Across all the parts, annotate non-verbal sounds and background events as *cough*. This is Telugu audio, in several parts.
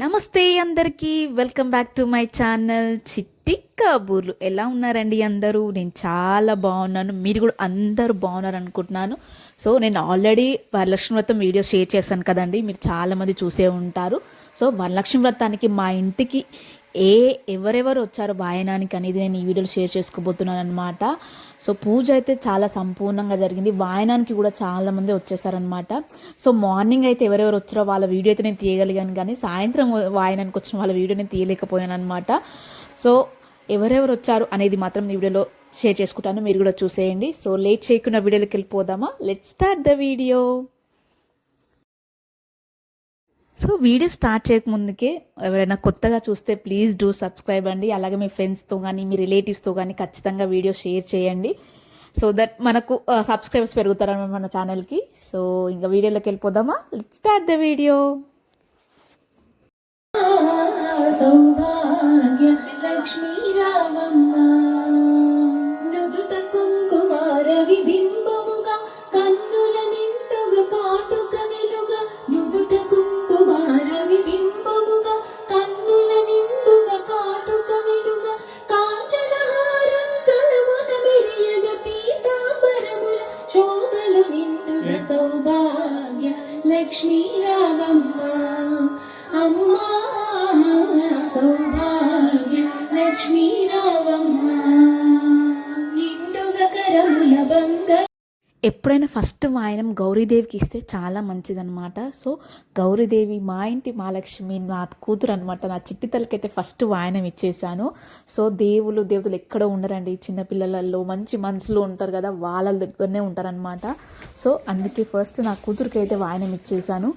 నమస్తే అందరికీ welcome back to my channel Chitti Kaburlu. ఎలా ఉన్నారండి అందరూ? నేను చాలా బాగున్నాను. మీరు కూడా అందరూ బాగున్నారు అనుకుంటున్నాను. సో నేను ఆల్రెడీ వరలక్ష్మి వ్రతం వీడియో షేర్ చేశాను కదండి. మీరు చాలామంది చూసే ఉంటారు. సో వరలక్ష్మి వ్రతానికి మా ఇంటికి ఏ ఎవరెవరు వచ్చారు వాయనానికి అనేది నేను ఈ వీడియోలో షేర్ చేసుకోబోతున్నాను అనమాట సో పూజ అయితే చాలా సంపూర్ణంగా జరిగింది. వాయనానికి కూడా చాలామంది వచ్చేసారనమాట సో మార్నింగ్ అయితే ఎవరెవరు వచ్చారో వాళ్ళ వీడియో అయితే నేను తీయగలిగాను. కానీ సాయంత్రం వాయనానికి వచ్చిన వాళ్ళ వీడియో నేను తీయలేకపోయాను అనమాట సో ఎవరెవరు వచ్చారు అనేది మాత్రం ఈ వీడియోలో షేర్ చేసుకుంటాను. మీరు కూడా చూసేయండి. సో లేట్ చేయకుండా వీడియోలోకి వెళ్ళిపోదామా? Let start the video so video start చేయకముందుకే ఎవరైనా కొత్తగా చూస్తే ప్లీజ్ డూ సబ్స్క్రైబ్ అండి. అలాగే మీ ఫ్రెండ్స్తో కానీ మీ రిలేటివ్స్తో కానీ ఖచ్చితంగా వీడియో షేర్ చేయండి. సో దట్ మనకు సబ్స్క్రైబర్స్ పెరుగుతారన్నమాట మన ఛానల్కి సో ఇంకా వీడియోలోకి వెళ్ళిపోదామా? Let start the video Soubhagya Lakshmi Ramamma Lakshmi Ramamma ఎప్పుడైనా ఫస్ట్ వాయనం గౌరీదేవికి ఇస్తే చాలా మంచిదన్నమాట. సో గౌరీదేవి మా ఇంటి మహాలక్ష్మి నా కూతురు అనమాట నా చిట్టితల్లకైతే ఫస్ట్ వాయనం ఇచ్చేసాను సో దేవులు దేవతలు ఎక్కడో ఉండరండి. చిన్నపిల్లలలో మంచి మనసులో ఉంటారు కదా వాళ్ళ దగ్గరనే ఉంటారనమాట సో అందుకే ఫస్ట్ నా కూతురికి అయితే వాయనం ఇచ్చేసాను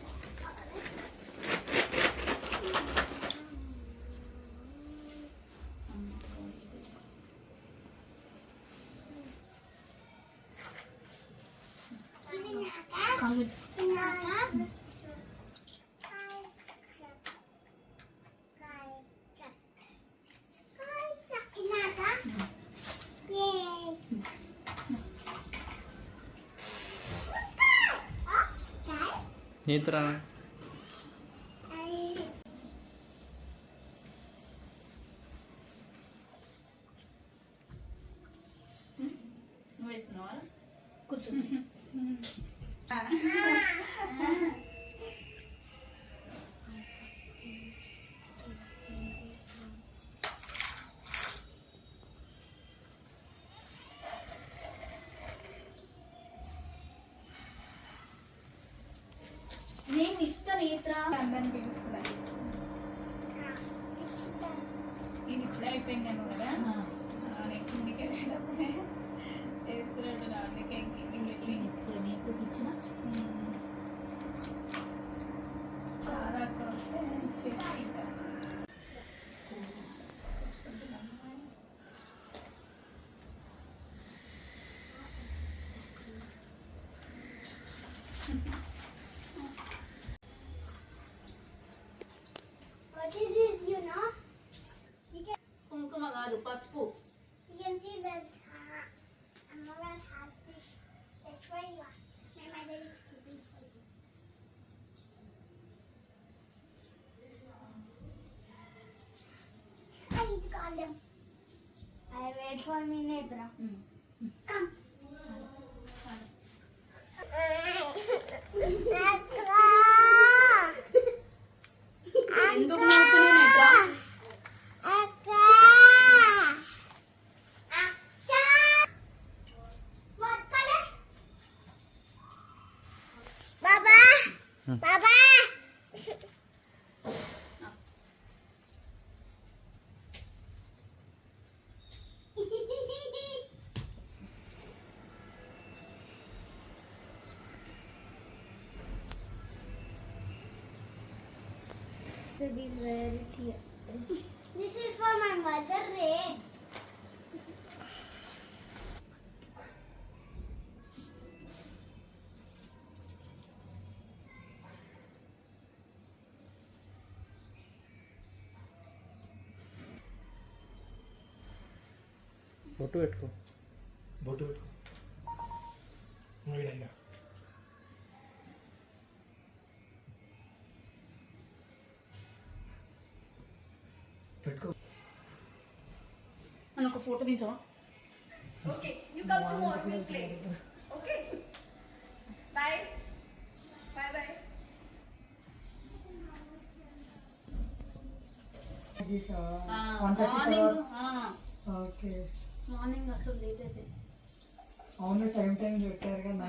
నేత్రా నేను *laughs* అందరిని పిలుస్తున్నాను ఇది ఇప్పుడే అయిపోయిందేమో కదా? నెక్స్ట్ ఇంటికి వెళ్ళేటప్పుడే చేస్తున్నాడు అందుకే ఇంటికి ఇచ్చిన I need to call them. I wait for me, Netra. Come. ఎందుకు నవ్వుతున్నావు నేత్ర this is for my mother, Red. बोटू एट को बोटू एट को मूवी डालेगा మనం ఒక ఫోటో తీసావా Okay, you come tomorrow, we'll play. Okay? Bye. Bye bye. Morning okay morning అసలు లేట్ అయిపోయింది అవును టైం టైం పెట్టారు కదా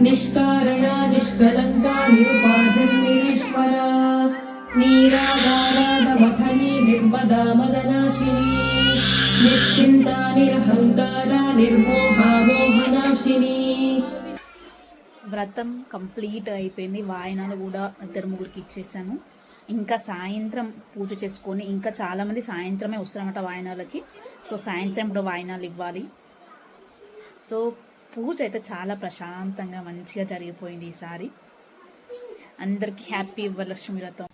నిష్కారణ నిష్కలంక నిరుపాధిర్నిరీశ్వరా నీరాగారాధమఖనీ నిర్మదా మదనాశిని. నిశ్చింత నిరహంకార నిర్మోహా మోహనాశిని. వ్రతం కంప్లీట్ అయిపోయింది. వాయనాలు కూడా ఇద్దరు ముగ్గురికి ఇచ్చేసాను. ఇంకా సాయంత్రం పూజ చేసుకొని ఇంకా చాలామంది సాయంత్రమే వస్తారన్నమాట వాయనాలకి. సో సాయంత్రం కూడా వాయనాలు ఇవ్వాలి. సో పూజ అయితే చాలా ప్రశాంతంగా మంచిగా జరిగిపోయింది ఈసారి. అందరికీ హ్యాపీ వరలక్ష్మి వ్రతం.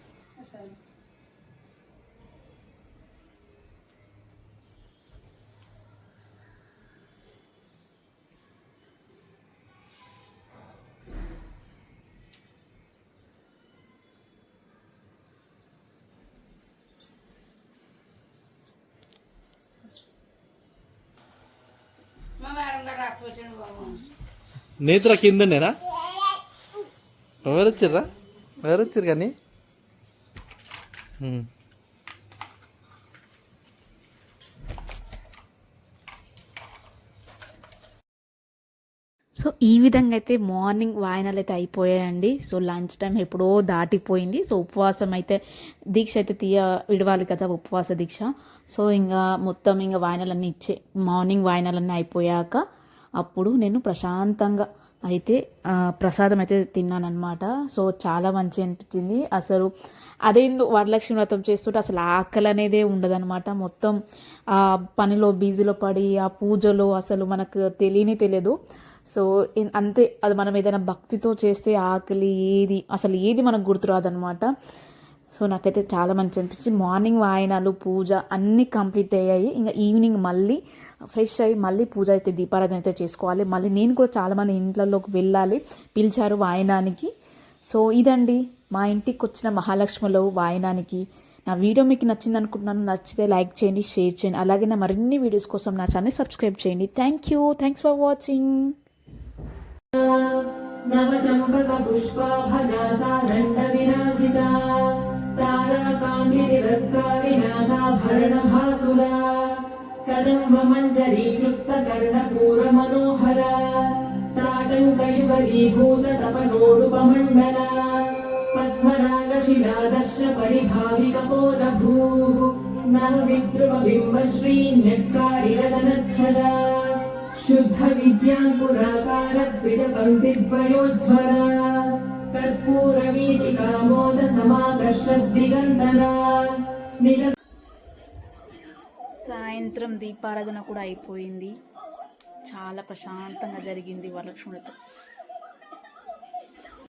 నేత్ర కిందనేరా ఎవరు వచ్చిర్రా ఎవరు వచ్చిర్రు కానీ? సో ఈ విధంగా అయితే మార్నింగ్ వాయనాలు అయితే అయిపోయాయండి. సో లంచ్ టైం ఎప్పుడో దాటిపోయింది. సో ఉపవాసం అయితే దీక్ష అయితే తీయ విడవాలి కదా ఉపవాస దీక్ష. సో ఇంకా మొత్తం ఇంకా వాయనాలన్నీ ఇచ్చే మార్నింగ్ వాయనాలన్నీ అయిపోయాక అప్పుడు నేను ప్రశాంతంగా అయితే ప్రసాదం అయితే తిన్నానమాట సో చాలా మంచి అనిపించింది. అసలు అదేందో వరలక్ష్మి వ్రతం చేస్తుంటే అసలు ఆకలి అనేదే ఉండదన్నమాట. మొత్తం ఆ పనిలో బీజీలో పడి ఆ పూజలో అసలు మనకు తెలియని తెలియదు. సో అంతే అది మనం ఏదైనా భక్తితో చేస్తే ఆకలి ఏది అసలు ఏది మనకు గుర్తురాదనమాట సో నాకైతే చాలా మంచి అనిపించింది. మార్నింగ్ వాయనాలు పూజ అన్నీ కంప్లీట్ అయ్యాయి. ఇంకా ఈవినింగ్ మళ్ళీ ఫ్రెష్ అయ్యి మళ్ళీ పూజ అయితే దీపారాధన అయితే చేసుకోవాలి. మళ్ళీ నేను కూడా చాలామంది ఇంట్లలోకి వెళ్ళాలి పిలిచారు వాయనానికి. సో ఇదండి. మా ఇంటికి వచ్చిన మహాలక్ష్మిలో వాయనానికి. నా వీడియో మీకు నచ్చింది అనుకుంటున్నాను. నచ్చితే లైక్ చేయండి షేర్ చేయండి. అలాగే నా మరిన్ని వీడియోస్ కోసం నా ఛానల్ సబ్స్క్రైబ్ చేయండి. Thank you. Thanks for watching. నవచంపక పుష్పాభనాసా దండ విరాజితా తారాకాంతి తిరస్కారిణాసాభరణ భాసురా కదంబ మంజరీ శుద్ధ విద్యాంకురాకార ద్విజ పంక్తిద్వయోజ్వల కర్పూర వీటికామోద సమాకర్ష దిగంతరా నిజ సాయంత్రం దీపారాధన కూడా అయిపోయింది. చాలా ప్రశాంతంగా జరిగింది వరలక్ష్మి